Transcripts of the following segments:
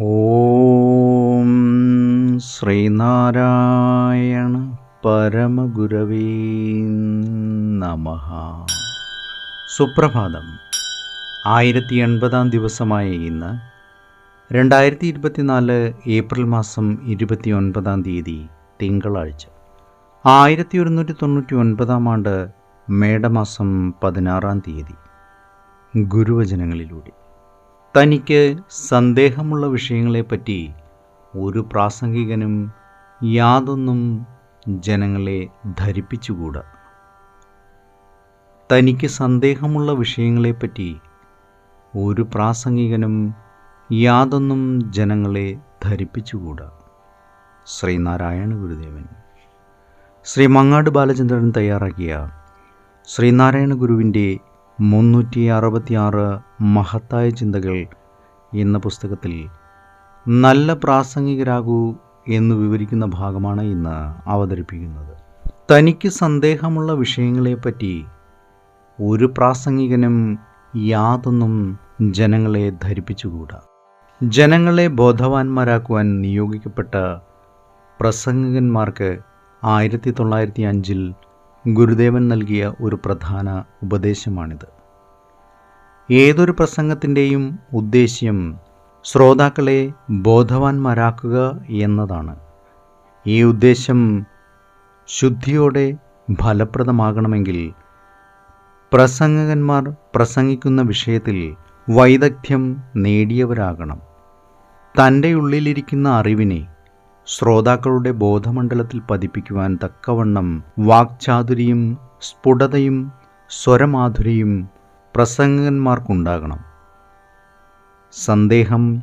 ഓം ശ്രീനാരായണ പരമഗുരവീ നമ. സുപ്രഭാതം. ആയിരത്തി എൺപതാം ദിവസമായ ഇന്ന് രണ്ടായിരത്തി ഇരുപത്തിനാല് ഏപ്രിൽ മാസം ഇരുപത്തി ഒൻപതാം തീയതി തിങ്കളാഴ്ച. ആയിരത്തി ഒരുന്നൂറ്റി തൊണ്ണൂറ്റി ഒൻപതാം ആണ്ട് മേടമാസം പതിനാറാം തീയതി. ഗുരുവചനങ്ങളിലൂടെ. തനിക്ക് സന്ദേഹമുള്ള വിഷയങ്ങളെപ്പറ്റി ഒരു പ്രാസംഗികനും യാതൊന്നും ജനങ്ങളെ ധരിപ്പിച്ചുകൂടാ. തനിക്ക് സന്ദേഹമുള്ള വിഷയങ്ങളെപ്പറ്റി ഒരു പ്രാസംഗികനും യാതൊന്നും ജനങ്ങളെ ധരിപ്പിച്ചുകൂടാ. ശ്രീനാരായണ ഗുരുദേവൻ. ശ്രീ മങ്ങാട് ബാലചന്ദ്രൻ തയ്യാറാക്കിയ ശ്രീനാരായണ ഗുരുവിന്റെ മുന്നൂറ്റി അറുപത്തിയാറ് മഹത്തായ ചിന്തകൾ എന്ന പുസ്തകത്തിൽ നല്ല പ്രാസംഗികരാകൂ എന്ന് വിവരിക്കുന്ന ഭാഗമാണ് ഇന്ന് അവതരിപ്പിക്കുന്നത്. തനിക്ക് സന്ദേഹമുള്ള വിഷയങ്ങളെപ്പറ്റി ഒരു പ്രാസംഗികനും യാതൊന്നും ജനങ്ങളെ ധരിപ്പിച്ചുകൂടാ. ജനങ്ങളെ ബോധവാന്മാരാക്കുവാൻ നിയോഗിക്കപ്പെട്ട പ്രസംഗകന്മാർക്ക് ആയിരത്തി തൊള്ളായിരത്തി അഞ്ചിൽ ഗുരുദേവൻ നൽകിയ ഒരു പ്രധാന ഉപദേശമാണിത്. ഏതൊരു പ്രസംഗത്തിന്റെയും ഉദ്ദേശ്യം ശ്രോതാക്കളെ ബോധവാന്മാരാക്കുക എന്നതാണ്. ഈ ഉദ്ദേശം ശുദ്ധിയോടെ ഫലപ്രദമാകണമെങ്കിൽ പ്രസംഗകന്മാർ പ്രസംഗിക്കുന്ന വിഷയത്തിൽ വൈദഗ്ധ്യം നേടിയവരാകണം. തന്റെ ഉള്ളിലിരിക്കുന്ന അറിവിനെ ശ്രോതാക്കളുടെ ബോധമണ്ഡലത്തിൽ പതിപ്പിക്കുവാൻ തക്കവണ്ണം വാക്ചാതുരിയും സ്ഫുടതയും സ്വരമാധുരിയും പ്രസംഗകന്മാർക്കുണ്ടാകണം. സന്ദേഹം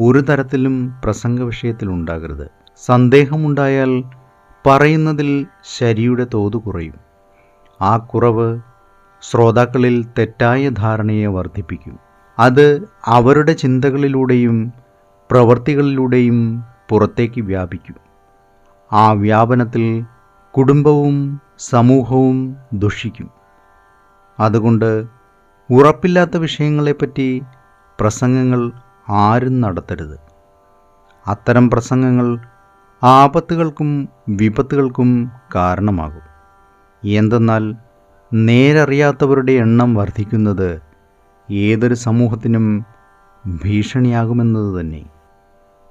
ഒരു തരത്തിലും പ്രസംഗ വിഷയത്തിലുണ്ടാകരുത് സന്ദേഹമുണ്ടായാൽ പറയുന്നതിൽ ശരിയുടെ തോത് കുറയും. ആ കുറവ് ശ്രോതാക്കളിൽ തെറ്റായ ധാരണയെ വർദ്ധിപ്പിക്കും. അത് അവരുടെ ചിന്തകളിലൂടെയും പ്രവൃത്തികളിലൂടെയും പുറത്തേക്ക് വ്യാപിക്കും. ആ വ്യാപനത്തിൽ കുടുംബവും സമൂഹവും ദുഷിക്കും. അതുകൊണ്ട് ഉറപ്പില്ലാത്ത വിഷയങ്ങളെപ്പറ്റി പ്രസംഗങ്ങൾ ആരും നടത്തരുത്. അത്തരം പ്രസംഗങ്ങൾ ആപത്തുകൾക്കും വിപത്തുകൾക്കും കാരണമാകും. എന്തെന്നാൽ നേരറിയാത്തവരുടെ എണ്ണം വർദ്ധിക്കുന്നത് ഏതൊരു സമൂഹത്തിനും ഭീഷണിയാകുമെന്നത് തന്നെ.